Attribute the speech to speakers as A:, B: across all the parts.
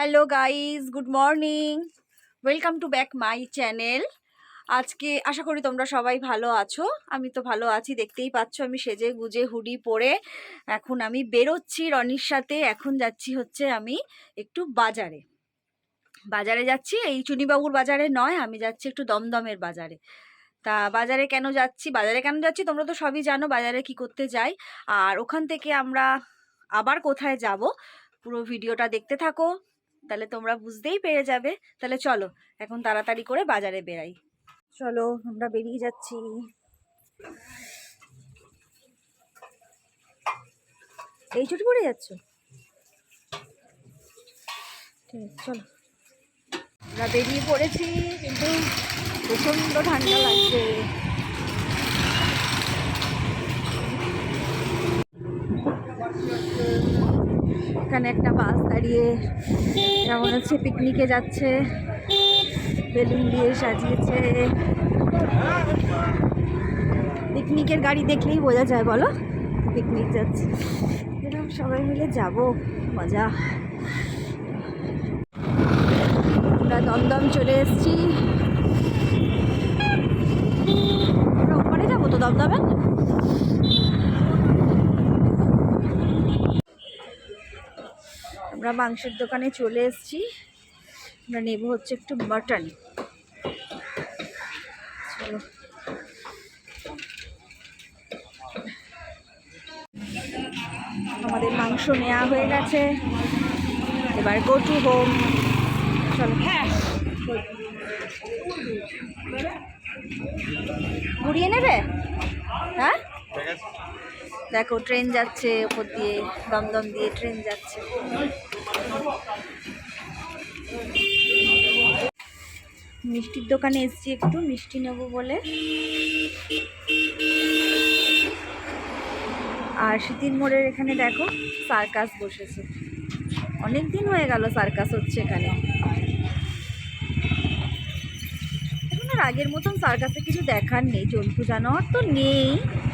A: Hello guys good morning welcome to back my channel আজকে আশা করি তোমরা সবাই ভালো আছো। আমি তো ভালো আছি, দেখতেই পাচ্ছ আমি সেজে গুজে হুডি পরে। এখন আমি বেরোচ্ছি রনির সাথে। এখন যাচ্ছি হচ্ছে আমি একটু বাজারে। বাজারে যাচ্ছি, এই চুনিবাবুর বাজারে নয়, আমি যাচ্ছি একটু দমদমের বাজারে। তা বাজারে কেন যাচ্ছি? বাজারে কেন যাচ্ছি? তোমরা তো সবই জানো বাজারে কি করতে যাই। আর ওখান থেকে আমরা আবার কোথায় যাব? পুরো ভিডিওটা দেখতে থাকো। তাহলে তোমরা বুঝতেই পেরে যাবে। তাহলে চলো, এখন তাড়াতাড়ি করে বাজারে বেরাই চলো, আমরা বেরিয়ে যাচ্ছি। এই ছুটি পড়ে যাচ্ছ? ঠিক আছে, চলো। আমরা বেরিয়ে পড়েছি, কিন্তু প্রচণ্ড ঠান্ডা লাগছে। এখানে একটা বাস দাঁড়িয়ে যেমন হচ্ছে? পিকনিকে যাচ্ছে। বেলুন দিয়ে সাজিয়েছে। পিকনিকের গাড়ি দেখলেই বোঝা যায়, বলো? পিকনিক যাচ্ছে। এরকম সবাই মিলে যাব। মজা। আমরা দমদম চলে এসেছি। আমরা ওপারে যাব তো দমদমে? আমরা মাংসের দোকানে চলে এসেছি। আমরা নেব হচ্ছে একটু মাটন চলো। আমাদের মাংস নেওয়া হয়ে গেছে। এবার গো টু হোম চলো। হ্যাঁ ঘুরিয়ে নেবে? হ্যাঁ? দেখো ট্রেন যাচ্ছে ওপর দিয়ে দমদম দিয়ে ট্রেন যাচ্ছে। মিষ্টির দোকানে এসছি একটু, মিষ্টি নেব বলে। আর শীতির মোড়ের এখানে দেখো, সার্কাস বসেছে। অনেক দিন হয়ে গেল সার্কাস হচ্ছে এখানে। এখন আর আগের মতন সার্কাসে কিছু দেখার নেই জন্তু জানোয়ার তো নেই,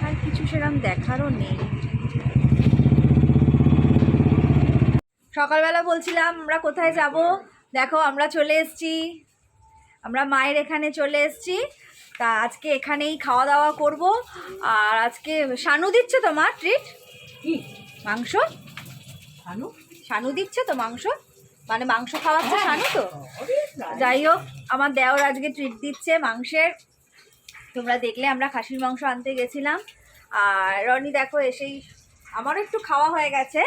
A: আর কিছু সেরকম দেখারও নেই। সকালবেলা বলছিলাম আমরা কোথায় যাব? দেখো আমরা চলে এসেছি। আমরা মায়ের এখানে চলে এসেছি। তা আজকে এখানেই খাওয়া দাওয়া করব। আর আজকে শানু দিচ্ছে তো মা ট্রিট মাংস?
B: শানু?
A: শানু দিচ্ছে তো মাংস? মানে মাংস খাওয়াচ্ছে শানু তো? যাই হোক আমার দেওর আজকে ট্রিট দিচ্ছে মাংসের। তোমরা দেখলে আমরা খাসির মাংস আনতে গেছিলাম। আর রনি দেখো এসেই আমারও একটু খাওয়া হয়ে গেছে।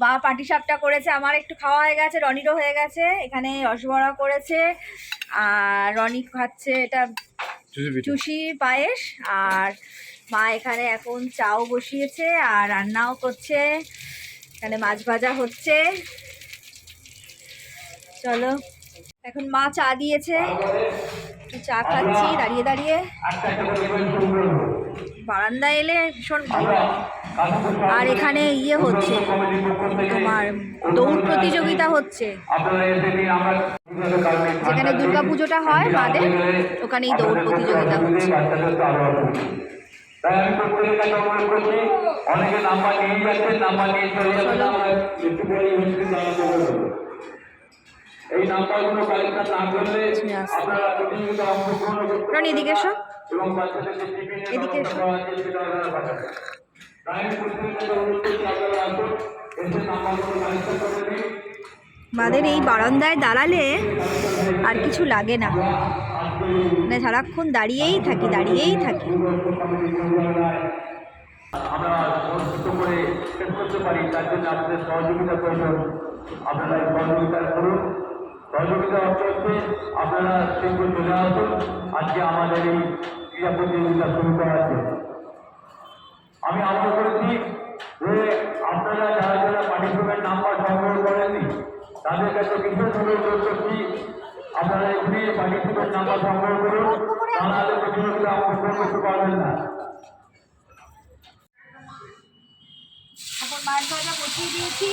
A: বা পাটি সাপটা করেছে আমার একটু খাওয়া হয়ে গেছে রনিরও হয়ে গেছে এখানে রসবড়া করেছে আর রনি খাচ্ছে এটা চুষি পায়েস আর মা এখানে এখন চাও বসিয়েছে আর রান্নাও করছে এখানে মাছ ভাজা হচ্ছে। চলো এখন মা চা দিয়েছে চা খাচ্ছি দাঁড়িয়ে দাঁড়িয়ে। বারান্দায় এলে ভীষণ ভালো লাগে। আর এখানে ইয়ে হচ্ছে তোমার দৌড় প্রতিযোগিতা হচ্ছে। যেখানে দুর্গা পুজোটা হয় মাদের ওখানেই দৌড় প্রতিযোগিতা হচ্ছে। এদিকে এসো। মাদের এই বারান্দায় দাঁড়ালে আর কিছু লাগে না। মানে সারাক্ষণ দাঁড়িয়েই থাকি দাঁড়িয়েই থাকি।
C: আমরা আপনারা আপনারা আজকে আমাদের এই ক্রীড়া প্রতিযোগিতা শুরু করা আছে আমি আশা করেছি যে আপনারা যারা যারা পার্টিসিপেন্ট নাম্বার সংগ্রহ করেননি, তাদের কাছে বিশেষ অনুরোধ করছি, আপনারা এখানে পার্টিসিপেন্ট নাম্বার সংগ্রহ করুন তাহলে প্রতিযোগিতা অংশগ্রহণ পারবেন না।
A: এখন ভাজা বসিয়ে দিয়েছি।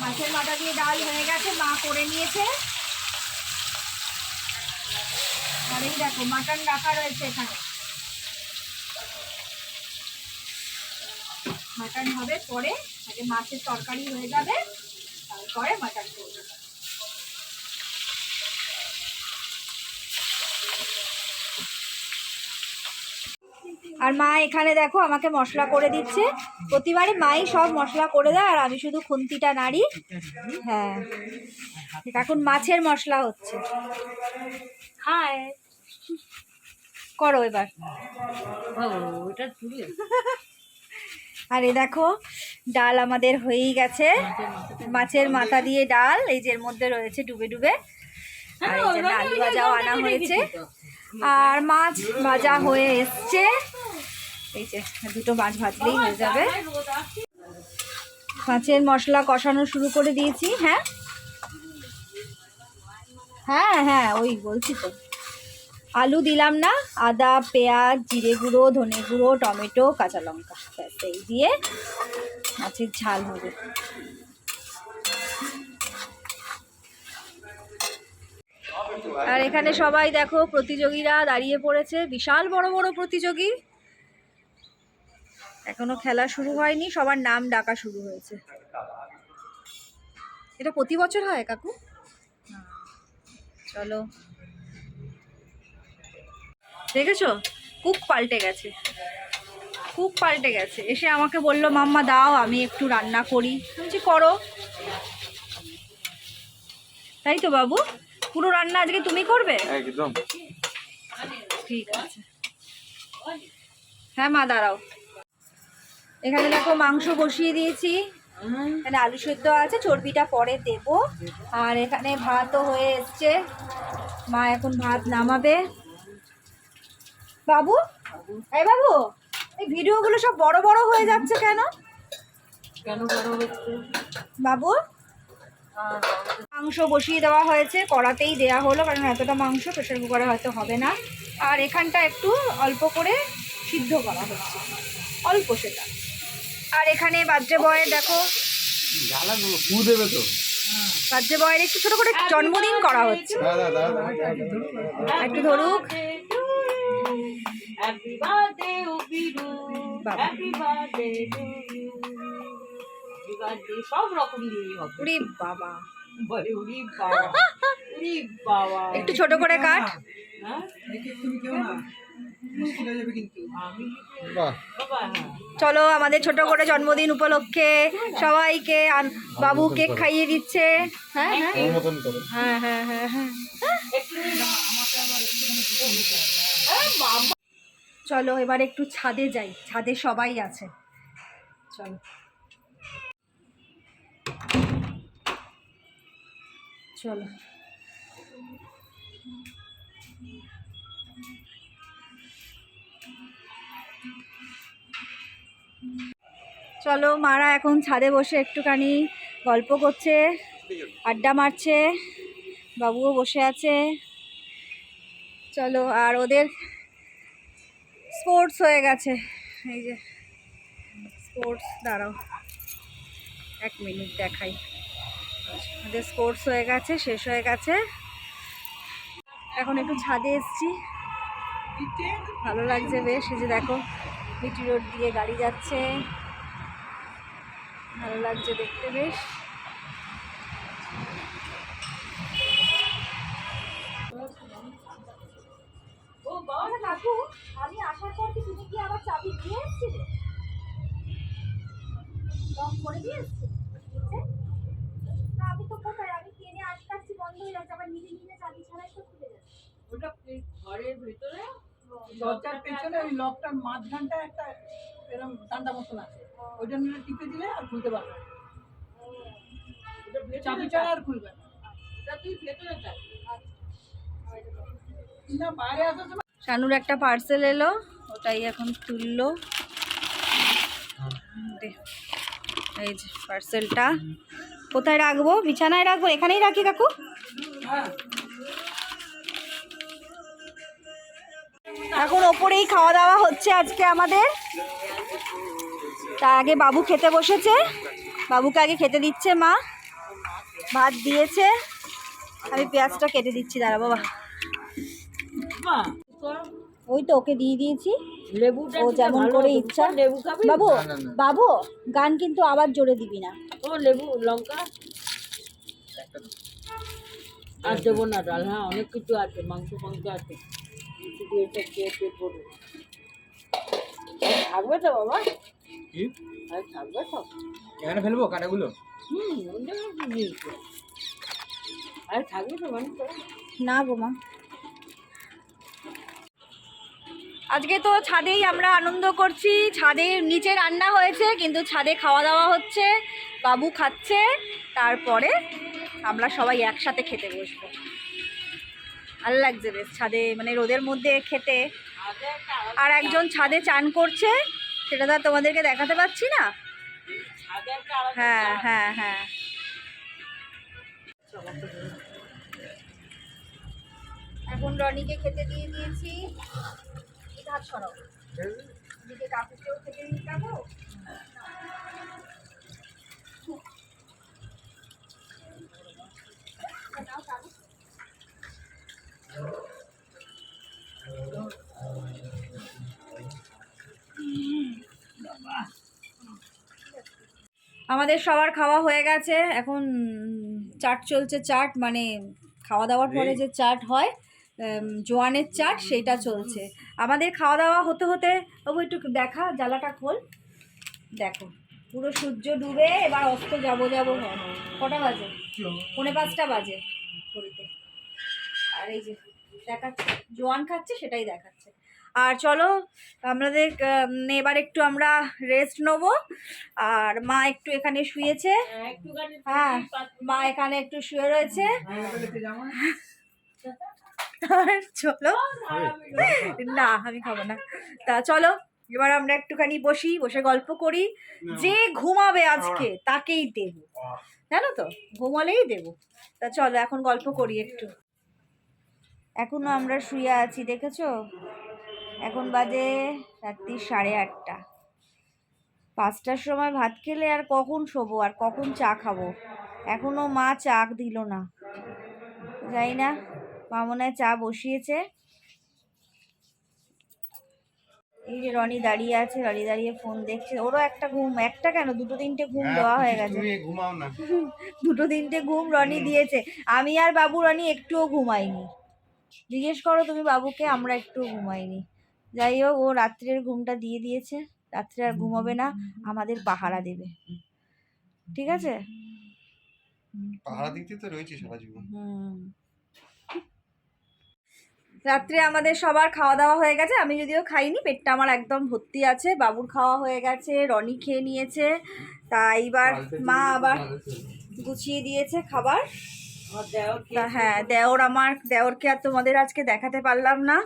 A: মাছের মাথা দিয়ে ডাল হয়ে গেছে, মা করে নিয়েছে। আর এই দেখো, মাটন রাখা রয়েছে এখানে। মাটন হবে পরে আগে মাছের তরকারি হয়ে যাবে তারপরে মাটন করব। আর মা এখানে দেখো আমাকে মশলা করে দিচ্ছে। প্রতিবারই মাই সব মশলা করে দেয় আর আমি শুধু খুন্তিটা নাড়ি। হ্যাঁ। এখন মাছের মশলা হচ্ছে।
B: খায়
A: করো এবার।
B: ওটা
A: আর এ দেখো, ডাল আমাদের হয়েই গেছে। মাছের মাথা দিয়ে ডাল, এই যে এর মধ্যে রয়েছে ডুবে ডুবে। আর আলু ভাজাও আনা হয়েছে। আর মাছ ভাজা হয়ে এসছে। এই যে দুটো মাছ ভাজলেই হয়ে যাবে। মাছের মশলা কষানো শুরু করে দিয়েছি হ্যাঁ? হ্যাঁ হ্যাঁ ওই বলছি তো। আলু দিলাম না, আদা, পেঁয়াজ, জিরে গুঁড়ো, ধনে গুঁড়ো, টমেটো, কাঁচা লঙ্কা। এই দিয়ে মাছের ঝাল হবে। আর এখানে সবাই দেখো, প্রতিযোগীরা দাঁড়িয়ে পড়েছে। বিশাল বড় বড় প্রতিযোগী। এখনও খেলা শুরু হয়নি, সবার নাম ডাকা শুরু হয়েছে। এটা প্রতি বছর হয় কাকু? চলো। দেখেছ? কুক পাল্টে গেছে। কুক পাল্টে গেছে। এসে আমাকে বলল মাম্মা দাও আমি একটু রান্না করি। বলছি করো। তাই তো বাবু? পুরো রান্না আজকে তুমি করবে?
C: একদম।
A: ঠিক আছে। হ্যাঁ মা দাঁড়াও। এখানে দেখো মাংস বসিয়ে দিয়েছি। এখানে আলু সেদ্ধ আছে চর্বিটা পরে দেব। আর এখানে ভাতও হয়ে এসছে। মা এখন ভাত নামাবে। বাবু? এই বাবু? এই ভিডিওগুলো সব বড় বড় হয়ে যাচ্ছে কেন?
B: কেন বড় হচ্ছে?
A: বাবু? মাংস বসিয়ে দেওয়া হয়েছে কড়াতেই দেয়া হলো কারণ এতটা মাংস প্রেশার কুকারে হয়তো হবে না। আর এখানটা একটু অল্প করে সিদ্ধ করা হচ্ছে অল্প সেটা। আর এখানে বার্থডে বয়ের দেখো।
C: দেবে তো।
A: বার্থডে বয়ের একটু ছোট করে জন্মদিন করা হচ্ছে। একটু ধরুক।
B: হ্যাপি বার্থডে
A: বাবা।
B: Happy birthday to you happy birthday সব রকম দিয়ে হবে
A: উরি বাবা।
B: বলে উরি বাবা। উরি বাবা।
A: একটু ছোট করে কাট।
B: হ্যাঁ? হ্যাঁ।
A: চলো আমাদের ছোট করে জন্মদিন উপলক্ষে সবাইকে বাবু কেক খাইয়ে দিচ্ছে। হ্যাঁ হ্যাঁ। হ্যাঁ হ্যাঁ হ্যাঁ হ্যাঁ। চলো এবার একটু ছাদে যাই। ছাদে সবাই আছে। চলো। চলো। চলো, মারা এখন ছাদে বসে একটুখানি গল্প করছে, আড্ডা মারছে, বাবুও বসে আছে। চলো, আর ওদের স্পোর্টস হয়ে গেছে। এই যে স্পোর্টস দাঁড়াও। এক মিনিট দেখাই। ওদের স্পোর্টস হয়ে গেছে, শেষ হয়ে গেছে। এখন একটু ছাদে এসছি। ভালো লাগছে বেশ, এই যে দেখো বিটি রোড দিয়ে গাড়ি যাচ্ছে। ভালো লাগছে দেখতে বেশ। বাবা কাকু আমি আসার পর কি তুমি কি আবার চাবি দিয়ে এসেছিলে? লক করে দিয়ে এসেছিলে না আমি তো কোথায়? আমি ট্রেনে আটকাচ্ছি বন্ধ হয়ে যাচ্ছে আবার নিজে নিজে চাবি ছাড়াই তো খুলে যাচ্ছে।
B: ওটা ঘরের ভিতরে
D: দরজার পেছনে ওই লকটার মাঝখানটা একটা এরকম ডান্ডা মতন আছে। ওইটা নিয়ে টিপে দিলে আর খুলতে পারবে। চাবি ছাড়া আর খুলবে না।
B: তুই ভেতরে থাক
D: না বাইরে আসার সময়
A: শানুর একটা পার্সেল এলো, ওটাই এখন তুললো। এই যে পার্সেলটা কোথায় রাখব? বিছানায় রাখব? এখানেই রাখি কাকু? এখন ওপরেই খাওয়া দাওয়া হচ্ছে আজকে আমাদের। তা আগে বাবু খেতে বসেছে। বাবুকে আগে খেতে দিচ্ছে মা। ভাত দিয়েছে। আমি পেঁয়াজটা কেটে দিচ্ছি দাঁড়া বাবা ওই তো ওকে দিয়ে দিয়েছি।
B: লেবুটা
A: ও যেমন করে ইচ্ছা।
B: লেবু খাবি?
A: বাবু বাবু গান কিন্তু আবার জোরে দিবি না।
B: ও লেবু লঙ্কা? আর দেবো না ডাল হ্যাঁ অনেক কিছু আছে মাংস ফাংস আছে। শুধু এটা খেয়ে পেট ভরবে থাকবে তো বাবা?
E: কি?
B: আর থাকবে তো।
E: এখানে ফেলব কাটাগুলো?
B: হুম ওটা কি জিনিস? আর থাকবে তো মানে
A: না গো মা। আজকে তো ছাদেই আমরা আনন্দ করছি। ছাদে নিচে রান্না হয়েছে, কিন্তু ছাদে খাওয়া দাওয়া হচ্ছে, বাবু খাচ্ছে, তারপরে আমরা সবাই একসাথে খেতে বসবো। ভালো লাগছে বেশ ছাদে মানে রোদের মধ্যে খেতে। আর একজন ছাদে চান করছে, সেটা তো তোমাদেরকে দেখাতে পাচ্ছি না। হ্যাঁ হ্যাঁ হ্যাঁ। এখন রনিকে খেতে দিয়ে দিয়েছি। হাত সরাও। কাকুকেও দিয়ে যাব আমাদের সবার খাওয়া হয়ে গেছে। এখন চাট চলছে চাট মানে খাওয়া দাওয়ার পরে যে চাট হয় জোয়ানের চাট সেইটা চলছে। আমাদের খাওয়া দাওয়া হতে হতে তবু একটু দেখা জ্বালাটা খোল। দেখো পুরো সূর্য ডুবে এবার অস্ত যাব যাব হয় কটা বাজে? পৌনে পাঁচটা বাজে ঘড়িতে। আর এই যে দেখাচ্ছে জোয়ান খাচ্ছে সেটাই দেখাচ্ছে। আর চলো আমাদের এবার একটু আমরা রেস্ট নেব। আর মা একটু এখানে শুয়েছে।
B: হ্যাঁ,
A: হ্যাঁ মা এখানে একটু শুয়ে রয়েছে।
D: জামা
A: আর চলো। না আমি খাব না। তা চলো এবার আমরা একটুখানি বসি বসে গল্প করি। যে ঘুমাবে আজকে তাকেই দেব। জানো তো ঘুমালেই দেব। তা চলো এখন গল্প করি একটু। এখনও আমরা শুয়ে আছি দেখেছ? এখন বাজে রাত্রি সাড়ে আটটা। পাঁচটার সময় ভাত খেলে আর কখন শোবো আর কখন চা খাব? এখনও মা চা দিল না। যাই না। মা মনে চা বসিয়েছে। এই যে রনি দাঁড়িয়ে আছে রনি দাঁড়িয়ে ফোন দেখছে। ওরও একটা ঘুম একটা কেন? দুটো তিনটে ঘুম দেওয়া হয়ে গেছে। দুটো তিনটে ঘুম রনি দিয়েছে। আমি আর বাবু রনি একটুও ঘুমাইনি। জিজ্ঞেস করো তুমি বাবুকে আমরা একটুও ঘুমাইনি। যাই হোক ও রাত্রের ঘুমটা দিয়ে দিয়েছে। রাত্রে আর ঘুমাবে না আমাদের পাহারা দেবে। ঠিক আছে?
E: দিক দিয়ে তো রয়েছে সারা জীবন।
A: হুম। রাত্রে আমাদের সবার খাওয়া দাওয়া হয়ে গেছে। আমি যদিও খাইনি পেটটা আমার একদম ভর্তি আছে বাবুর খাওয়া হয়ে গেছে রনি খেয়ে নিয়েছে। তা এইবার মা আবার গুছিয়ে দিয়েছে খাবার।
B: দেওর
A: হ্যাঁ দেওর আমার দেওরকে আর তোমাদের আজকে দেখাতে পারলাম না।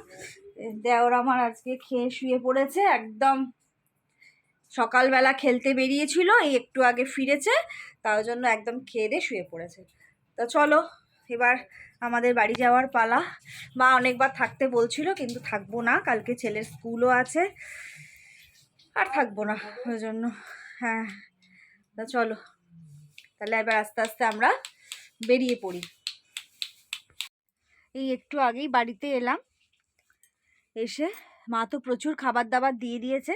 A: দেওর আমার আজকে খেয়ে শুয়ে পড়েছে একদম সকালবেলা খেলতে বেরিয়েছিল এই একটু আগে ফিরেছে তার জন্য একদম খেয়ে দিয়ে শুয়ে পড়েছে। তো চলো এবার আমাদের বাড়ি যাওয়ার পালা। মা অনেকবার থাকতে বলছিল, কিন্তু থাকব না। কালকে ছেলের স্কুলও আছে। আর থাকব না, ওই জন্য। হ্যাঁ তা চলো। তাহলে এবার আস্তে আস্তে আমরা বেরিয়ে পড়ি। এই একটু আগেই বাড়িতে এলাম। এসে মা তো প্রচুর খাবার দাবার দিয়ে দিয়েছে।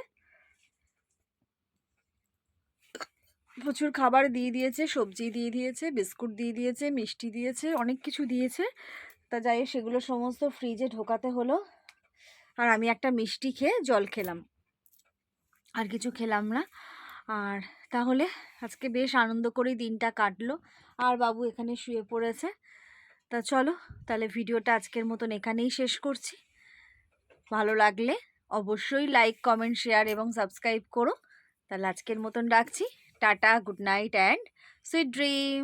A: প্রচুর খাবার দিয়ে দিয়েছে, সবজি দিয়ে দিয়েছে, বিস্কুট দিয়ে দিয়েছে, মিষ্টি দিয়েছে, অনেক কিছু দিয়েছে। তা যাই সেগুলো সমস্ত ফ্রিজে ঢোকাতে হলো। আর আমি একটা মিষ্টি খেয়ে জল খেলাম। আর কিছু খেলাম না। আর তাহলে আজকে বেশ আনন্দ করেই দিনটা কাটলো। আর বাবু এখানে শুয়ে পড়েছে। তা চলো, তাহলে ভিডিওটা আজকের মতন এখানেই শেষ করছি। ভালো লাগলে অবশ্যই লাইক কমেন্ট শেয়ার এবং সাবস্ক্রাইব করো। তাহলে আজকের মতন রাখছি। tata good night and sweet dream